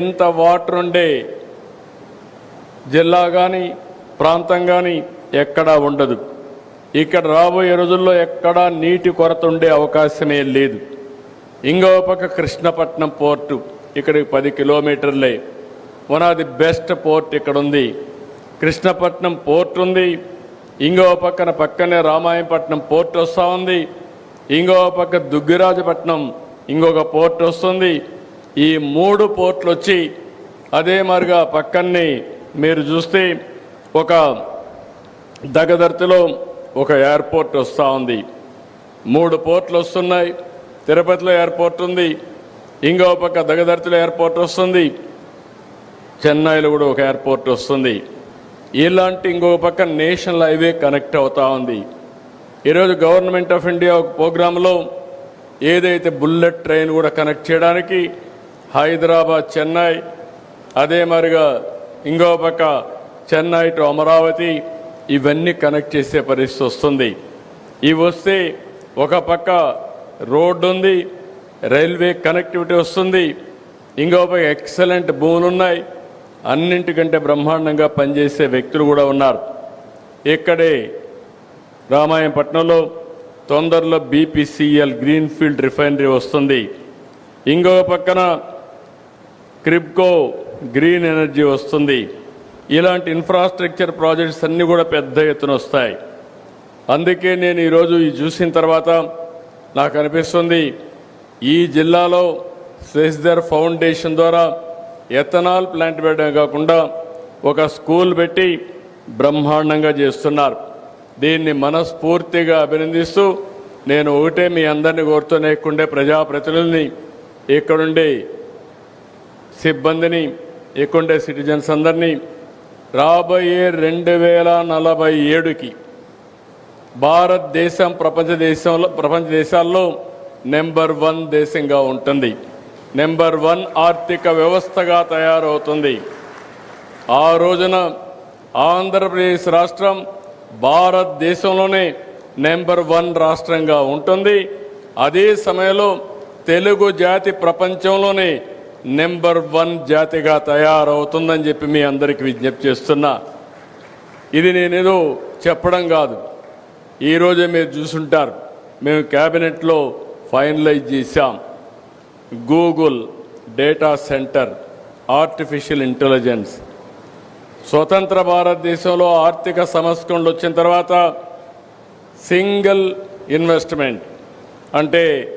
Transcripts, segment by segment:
ఇంత వాటర్ ఉండే జిల్లా కానీ ప్రాంతం కానీ ఎక్కడా ఉండదు. ఇక్కడ రాబోయే రోజుల్లో ఎక్కడా నీటి కొరత ఉండే అవకాశమే లేదు. ఇంకో పక్క కృష్ణపట్నం పోర్టు ఇక్కడికి పది కిలోమీటర్లే. One of the best port ఇక్కడ ఉంది కృష్ణపట్నం పోర్ట్ ఉంది. ఇంకో పక్కన పక్కనే రామాయపట్నం పోర్ట్ వస్తూ ఉంది. ఇంకో పక్క దుగ్గిరాజపట్నం ఇంకొక పోర్ట్ వస్తుంది. ఈ మూడు పోర్ట్లు వచ్చి అదే మరిగా పక్కన్ని మీరు చూస్తే ఒక దగదర్తిలో ఒక ఎయిర్పోర్ట్ వస్తూ ఉంది. మూడు పోర్ట్లు వస్తున్నాయి తిరుపతిలో ఎయిర్పోర్ట్ ఉంది. ఇంకో పక్క దగదర్తిలో ఎయిర్పోర్ట్ వస్తుంది. చెన్నైలో కూడా ఒక ఎయిర్పోర్ట్ వస్తుంది. ఇలాంటి ఇంకో పక్క నేషనల్ హైవే కనెక్ట్ అవుతూ ఉంది. ఈరోజు గవర్నమెంట్ ఆఫ్ ఇండియా ఒక ప్రోగ్రాంలో ఏదైతే బుల్లెట్ ట్రైన్ కూడా కనెక్ట్ చేయడానికి హైదరాబాద్ చెన్నై అదే మరిగా ఇంకో పక్క చెన్నై టు అమరావతి ఇవన్నీ కనెక్ట్ చేసే పరిస్థితి వస్తుంది. ఇవి వస్తే ఒక పక్క రోడ్డు ఉంది రైల్వే కనెక్టివిటీ వస్తుంది ఇంకో పక్క ఎక్సలెంట్ భూములు ఉన్నాయి అన్నింటికంటే బ్రహ్మాండంగా పనిచేసే వ్యక్తులు కూడా ఉన్నారు. ఇక్కడే రామాయణపట్నంలో తొందరలో బీపీసీఎల్ గ్రీన్ఫీల్డ్ రిఫైనరీ వస్తుంది. ఇంకొక పక్కన క్రిప్కో గ్రీన్ ఎనర్జీ వస్తుంది. ఇలాంటి ఇన్ఫ్రాస్ట్రక్చర్ ప్రాజెక్ట్స్ అన్నీ కూడా పెద్ద ఎత్తున వస్తాయి. అందుకే నేను ఈరోజు ఈ చూసిన తర్వాత నాకు అనిపిస్తుంది ఈ జిల్లాలో శశిధర్ ఫౌండేషన్ ద్వారా ఎథనాల్ ప్లాంట్ పెట్టడం కాకుండా ఒక స్కూల్ పెట్టి బ్రహ్మాండంగా చేస్తున్నారు. దీన్ని మనస్ఫూర్తిగా అభినందిస్తూ నేను ఒకటే మీ అందరినీ కోరుతూనే ప్రజాప్రతినిధుల్ని ఇక్కడుండి సిబ్బందిని ఎక్కుండే సిటిజన్స్ అందరినీ రాబోయే రెండు వేల నలభై ఏడుకి భారతదేశం ప్రపంచ దేశంలో ప్రపంచ దేశాల్లో నెంబర్ వన్ దేశంగా ఉంటుంది. నెంబర్ వన్ ఆర్థిక వ్యవస్థగా తయారవుతుంది. ఆ రోజున ఆంధ్రప్రదేశ్ రాష్ట్రం భారతదేశంలోనే నెంబర్ వన్ రాష్ట్రంగా ఉంటుంది. అదే సమయంలో తెలుగు జాతి ప్రపంచంలోనే నెంబర్ వన్ జాతిగా తయారవుతుందని చెప్పి మీ అందరికీ విజ్ఞప్తి చేస్తున్నా. ఇది నేనేదో చెప్పడం కాదు. ఈరోజే మీరు చూసుంటారు. మేము క్యాబినెట్లో ఫైనలైజ్ చేశాం. Google data centre artificial intelligence. స్వతంత్ర భారతదేశంలో ఆర్థిక సంస్కరణలు వచ్చిన తర్వాత సింగిల్ ఇన్వెస్ట్మెంట్ అంటే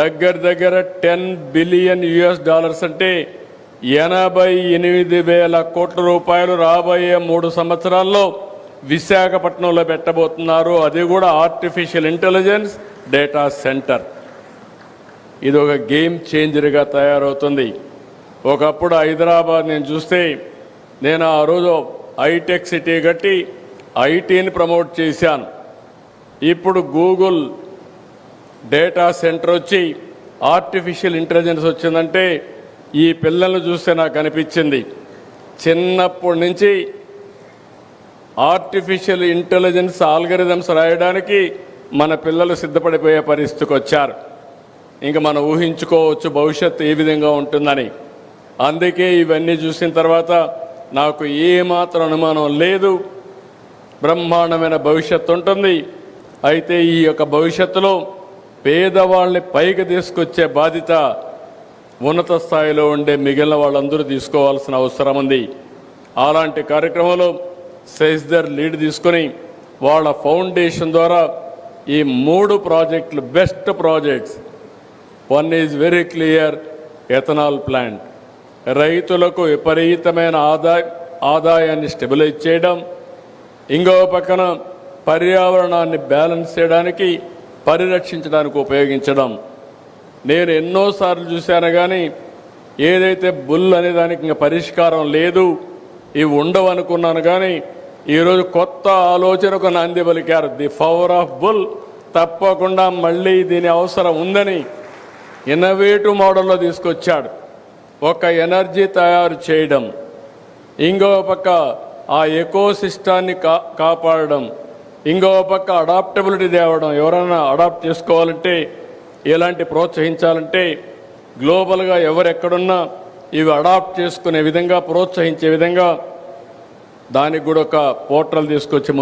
దగ్గర దగ్గర టెన్ బిలియన్ యుఎస్ డాలర్స్ అంటే ఎనభై ఎనిమిది వేల కోట్ల రూపాయలు రాబోయే మూడు సంవత్సరాల్లో విశాఖపట్నంలో పెట్టబోతున్నారు. అది కూడా ఆర్టిఫిషియల్ ఇంటెలిజెన్స్ డేటా సెంటర్ ఇది ఒక గేమ్ చేంజర్గా తయారవుతుంది. ఒకప్పుడు హైదరాబాద్ నేను చూస్తే నేను ఆ రోజు హైటెక్ సిటీ కట్టి ఐటీని ప్రమోట్ చేశాను. ఇప్పుడు గూగుల్ డేటా సెంటర్ వచ్చి ఆర్టిఫిషియల్ ఇంటెలిజెన్స్ వచ్చిందంటే ఈ పిల్లలను చూస్తే నాకు అనిపించింది. చిన్నప్పటి నుంచి ఆర్టిఫిషియల్ ఇంటెలిజెన్స్ ఆల్గరిథమ్స్ రాయడానికి మన పిల్లలు సిద్ధపడిపోయే పరిస్థితికి వచ్చారు. ఇంకా మనం ఊహించుకోవచ్చు భవిష్యత్తు ఏ విధంగా ఉంటుందని. అందుకే ఇవన్నీ చూసిన తర్వాత నాకు ఏమాత్రం అనుమానం లేదు. బ్రహ్మాండమైన భవిష్యత్తు ఉంటుంది. అయితే ఈ యొక్క భవిష్యత్తులో పేదవాళ్ళని పైకి తీసుకొచ్చే బాధ్యత ఉన్నత స్థాయిలో ఉండే మిగిలిన వాళ్ళందరూ తీసుకోవాల్సిన అవసరం ఉంది. అలాంటి కార్యక్రమంలో శశిధర్ లీడ్ తీసుకొని వాళ్ళ ఫౌండేషన్ ద్వారా ఈ మూడు ప్రాజెక్టులు best projects. One is very clear ethanol plant. రైతులకు విపరీతమైన ఆదాయ ఆదాయాన్ని స్టెబిలైజ్ చేయడం ఇంకో పక్కన పర్యావరణాన్ని బ్యాలెన్స్ చేయడానికి పరిరక్షించడానికి ఉపయోగించడం. నేను ఎన్నోసార్లు చూశాను కానీ ఏదైతే బుల్ అనే దానికి ఇంకా పరిష్కారం లేదు ఇవి ఉండవు అనుకున్నాను కానీ ఈరోజు కొత్త ఆలోచనకు నాంది పలికారు. ది పవర్ ఆఫ్ బుల్ తప్పకుండా మళ్ళీ దీని అవసరం ఉందని ఇన్నోవేటివ్ మోడల్లో తీసుకొచ్చాడు. ఒక ఎనర్జీ తయారు చేయడం. ఇంకో పక్క ఆ ఎకోసిస్టాన్ని కా కాపాడడం. ఇంకో పక్క అడాప్టబిలిటీ తేవడం. ఎవరైనా అడాప్ట్ చేసుకోవాలంటే ఎలాంటి ప్రోత్సహించాలంటే గ్లోబల్గా ఎవరెక్కడున్నా ఇవి అడాప్ట్ చేసుకునే విధంగా ప్రోత్సహించే విధంగా దానికి కూడా ఒక పోర్టల్ తీసుకొచ్చి ముందు